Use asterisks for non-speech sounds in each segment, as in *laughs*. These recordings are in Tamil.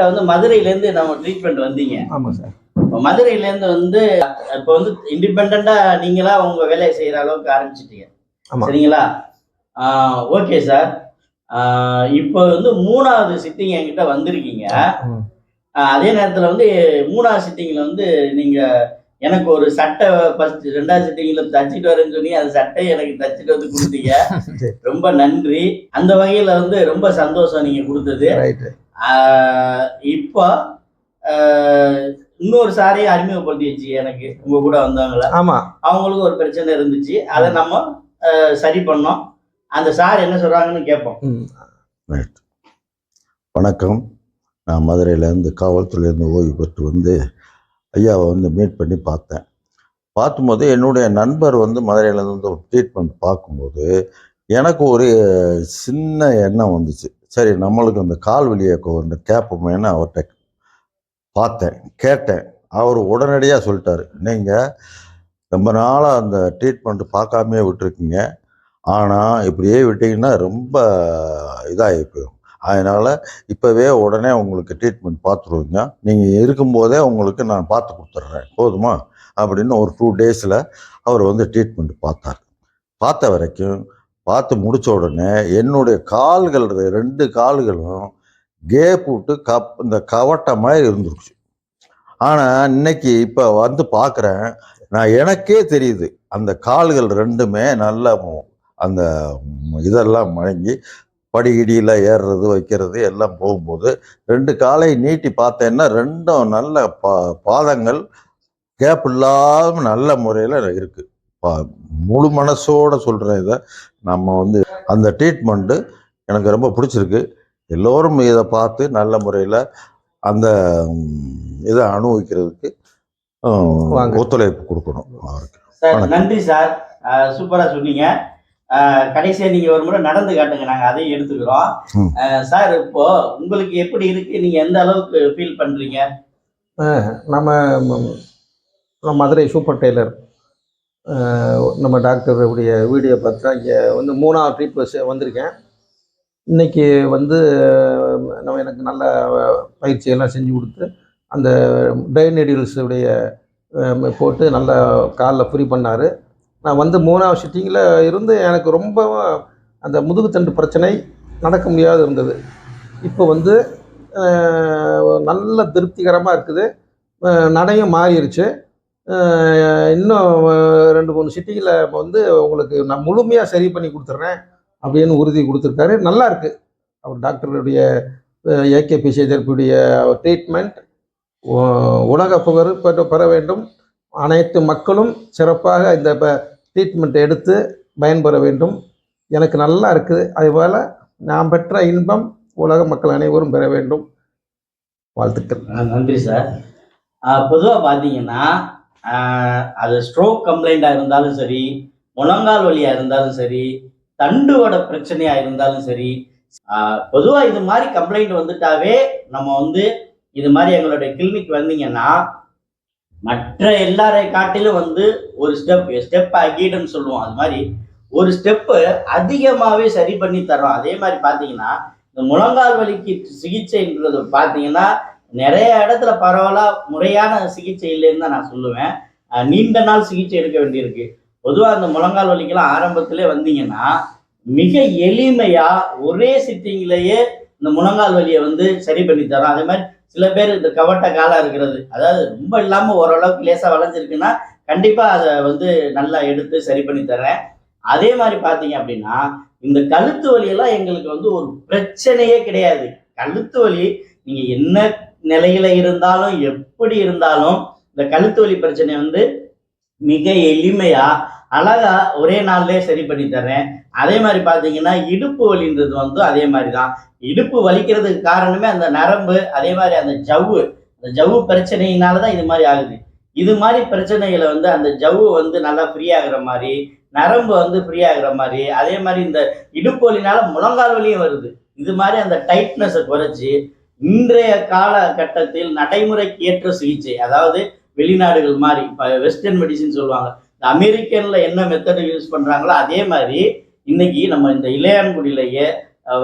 வந்து மதுரையிலேருந்து நம்ம ட்ரீட்மெண்ட் வந்தீங்க. ஆமாம் சார். இப்போ மதுரையிலேருந்து வந்து இப்போ வந்து இண்டிபெண்டா நீங்களா உங்க வேலையை செய்யற அளவுக்கு ஆரம்பிச்சிட்டீங்க. சரிங்களா? Okay sir. இப்போ வந்து மூணாவது சிட்டிங் என்கிட்ட வந்திருக்கீங்க. அதே நேரத்தில் வந்து மூணாவது சிட்டிங்கில் வந்து நீங்க எனக்கு ஒரு சட்டை ஃபர்ஸ்ட் ரெண்டாவது சிட்டிங்கில் தச்சுட்டு வரேன்னு சொன்னீங்க அந்த சட்டையை எனக்கு தச்சுட்டு வந்து கொடுத்தீங்க. *laughs* ரொம்ப நன்றி. அந்த வகையில் வந்து ரொம்ப சந்தோஷம் நீங்க கொடுத்தது. இப்போ இன்னொரு சாரையை அறிமுகப்படுத்திடுச்சு எனக்கு. உங்க கூட வந்தவங்கள. ஆமாம் அவங்களுக்கு ஒரு பிரச்சனை இருந்துச்சு. அதை நம்ம சரி பண்ணோம். அந்த சார் என்ன சொல்றாங்கன்னு கேட்போம். வணக்கம். நான் மதுரையிலேருந்து காவல்துறையிலேருந்து ஓய்வு பெற்று வந்து ஐயாவை வந்து மீட் பண்ணி பார்த்தேன். பார்க்கும்போது என்னுடைய நண்பர் வந்து மதுரையிலேருந்து வந்து ட்ரீட்மெண்ட் பார்க்கும்போது எனக்கு ஒரு சின்ன எண்ணம் வந்துச்சு. சரி நம்மளுக்கு அந்த கால் வலியை கொண்டு கேட்போமேனு அவர்கிட்ட பார்த்தேன் கேட்டேன். அவர் உடனடியாக சொல்லிட்டாரு நீங்கள் ரொம்ப நாளாக அந்த ட்ரீட்மெண்ட் பார்க்காமே விட்டுருக்கீங்க. ஆனால் இப்படியே விட்டிங்கன்னா ரொம்ப இதாகி போயிடும். அதனால் இப்போவே உடனே உங்களுக்கு ட்ரீட்மெண்ட் பார்த்துருவீங்க நீங்கள் இருக்கும்போதே உங்களுக்கு நான் பார்த்து கொடுத்துட்றேன். போதுமா? அப்படின்னு ஒரு டூ டேஸில் அவர் வந்து ட்ரீட்மெண்ட் பார்த்தார். பார்த்த வரைக்கும் பார்த்து முடித்த உடனே என்னுடைய கால்கள் ரெண்டு கால்களும் கேப் விட்டு கப் இந்த கவட்டை மாதிரி இருந்துருச்சு. ஆனால் இன்னைக்கு இப்போ வந்து பார்க்குறேன் நான் எனக்கே தெரியுது. அந்த கால்கள் ரெண்டுமே நல்ல அந்த இதெல்லாம் மடங்கி படிகிடியில் ஏறுறது வைக்கிறது எல்லாம் போகும்போது ரெண்டு காலை நீட்டி பார்த்தேன்னா ரெண்டும் நல்ல பா பாதங்கள் கேப் இல்லாமல் நல்ல முறையில் இருக்குது பா முழு மனசோட சொல்கிறேன் இதை. நம்ம வந்து அந்த ட்ரீட்மெண்ட்டு எனக்கு ரொம்ப பிடிச்சிருக்கு. எல்லோரும் இதை பார்த்து நல்ல முறையில் அந்த இதை அனுபவிக்கிறதுக்கு. ஒத்துழைப்பு கொடுக்கணும். அவருக்கு. நன்றி சார். சூப்பரா சொன்னீங்க. ஆஹ் கடைசியா நீங்க ஒரு முறை நடந்து காட்டுங்க. நாங்க அதையும் எடுத்துக்கிறோம். சார் இப்போ உங்களுக்கு எப்படி இருக்கு? நீங்க எந்த அளவுக்கு ஃபீல் பண்றீங்க? நம்ம நம்ம மதுரை சூப்பர் டெய்லர் நம்ம டாக்டருடைய வீடியோ பார்த்தா இங்கே வந்து மூணாவது ட்ரிப் வந்திருக்கேன். இன்னைக்கு வந்து நம்ம எனக்கு நல்ல பயிற்சியெல்லாம் செஞ்சு கொடுத்து அந்த டை நெடில்ஸுடைய போட்டு நல்லா காலில் ஃப்ரீ பண்ணார். நான் வந்து மூணாவது சிட்டிங்கில் இருந்து எனக்கு ரொம்ப அந்த முதுகுத்தண்டு பிரச்சனை நடக்க முடியாது இருந்தது. இப்போ வந்து நல்ல திருப்திகரமாக இருக்குது. நடையும் மாறிடுச்சு. இன்னும் ரெண்டு மூணு சிட்டியில் வந்து உங்களுக்கு நான் முழுமையாக சரி பண்ணி கொடுத்துட்றேன் அப்படின்னு உறுதி கொடுத்துருக்காரு. நல்லா இருக்குது அவர் டாக்டருடைய ஏகேபி செய்தற்குடைய ட்ரீட்மெண்ட் உலக புகழ் பெற்ற பெற வேண்டும். அனைத்து மக்களும் சிறப்பாக இந்த ட்ரீட்மெண்ட் எடுத்து பயன்பெற வேண்டும். எனக்கு நல்லா இருக்குது. அதுபோல் நான் பெற்ற இன்பம் உலக மக்கள் அனைவரும் பெற வேண்டும். வாழ்த்துக்கள். நன்றி சார். பொதுவாக பார்த்தீங்கன்னா அது ஸ்ட்ரோக் கம்ப்ளைண்ட்டாக இருந்தாலும் சரி முழங்கால் வலியாக இருந்தாலும் சரி தண்டுவட பிரச்சனையாக இருந்தாலும் சரி பொதுவாக இது மாதிரி கம்ப்ளைண்ட் வந்துட்டாவே நம்ம வந்து இது மாதிரி எங்களுடைய கிளினிக் வந்தீங்கன்னா மற்ற எல்லாரை காட்டிலும் வந்து ஒரு ஸ்டெப் ஸ்டெப் அகீடுன்னு சொல்லுவோம். அது மாதிரி ஒரு ஸ்டெப்பு அதிகமாகவே சரி பண்ணி தரோம் அதே மாதிரி பார்த்தீங்கன்னா இந்த முழங்கால் வலிக்கு சிகிச்சைன்றது பார்த்தீங்கன்னா நிறைய இடத்துல பரவலாக முறையான சிகிச்சை இல்லைன்னு தான் நான் சொல்லுவேன். நீண்ட நாள் சிகிச்சை எடுக்க வேண்டியிருக்கு. பொதுவாக அந்த முழங்கால் வலிக்கெல்லாம் ஆரம்பத்திலே வந்தீங்கன்னா மிக எளிமையாக ஒரே சிட்டிங்லேயே இந்த முழங்கால் வலியை வந்து சரி பண்ணி தரோம் அதே மாதிரி சில பேர் இந்த கவட்ட காலம் இருக்கிறது. அதாவது ரொம்ப இல்லாமல் ஓரளவுக்கு லேசாக வளைஞ்சிருக்குன்னா கண்டிப்பாக அதை வந்து நல்லா எடுத்து சரி பண்ணி தரேன். அதே மாதிரி பார்த்தீங்க அப்படின்னா இந்த கழுத்து வலியெல்லாம் எங்களுக்கு வந்து ஒரு பிரச்சனையே கிடையாது. கழுத்து வலி நீங்க என்ன நிலையில இருந்தாலும் எப்படி இருந்தாலும் இந்த கழுத்து வலி பிரச்சனை வந்து மிக எளிமையா அழகா ஒரே நாள்லயே சரி பண்ணி தர்றேன். அதே மாதிரி பாத்தீங்கன்னா இடுப்பு வலின்றது வந்து அதே மாதிரி தான் இடுப்பு வலிக்கிறதுக்கு காரணமே அந்த நரம்பு அதே மாதிரி அந்த ஜவ்வு. அந்த ஜவ்வு பிரச்சனையினால தான் இது மாதிரி ஆகுது. இது மாதிரி பிரச்சனைகளை வந்து அந்த ஜவ்வு வந்து நல்லா ஃப்ரீ ஆகுற மாதிரி நரம்பு வந்து ஃப்ரீ ஆகுற மாதிரி அதே மாதிரி இந்த இடுப்பு வலினால முழங்கால் வலியும் வருது. இது மாதிரி அந்த டைட்னஸை குறைச்சி இன்றைய காலகட்டத்தில் நடைமுறைக்கு ஏற்ற சிகிச்சை அதாவது வெளிநாடுகள் மாதிரி இப்போ வெஸ்டர்ன் மெடிசின் சொல்லுவாங்க. இந்த அமெரிக்கன்ல என்ன மெத்தட் யூஸ் பண்றாங்களோ அதே மாதிரி இன்னைக்கு நம்ம இந்த இளையான்குடியிலேயே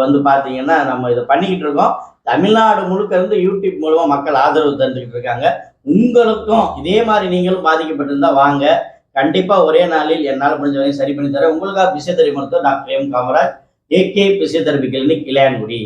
வந்து பார்த்தீங்கன்னா நம்ம இதை பண்ணிக்கிட்டு இருக்கோம். தமிழ்நாடு முழுக்க இருந்து யூடியூப் மூலமா மக்கள் ஆதரவு தந்துக்கிட்டு இருக்காங்க. உங்களுக்கும் இதே மாதிரி நீங்களும் பாதிக்கப்பட்டிருந்தா வாங்க. கண்டிப்பா ஒரே நாளில் என்னால் முடிஞ்ச வரையும் சரி பண்ணி தரேன். உங்களுக்காக பிசியோதெரபி மருத்துவர் doctor M Kamaraj A K physiotherapy clinic Ilayangudi.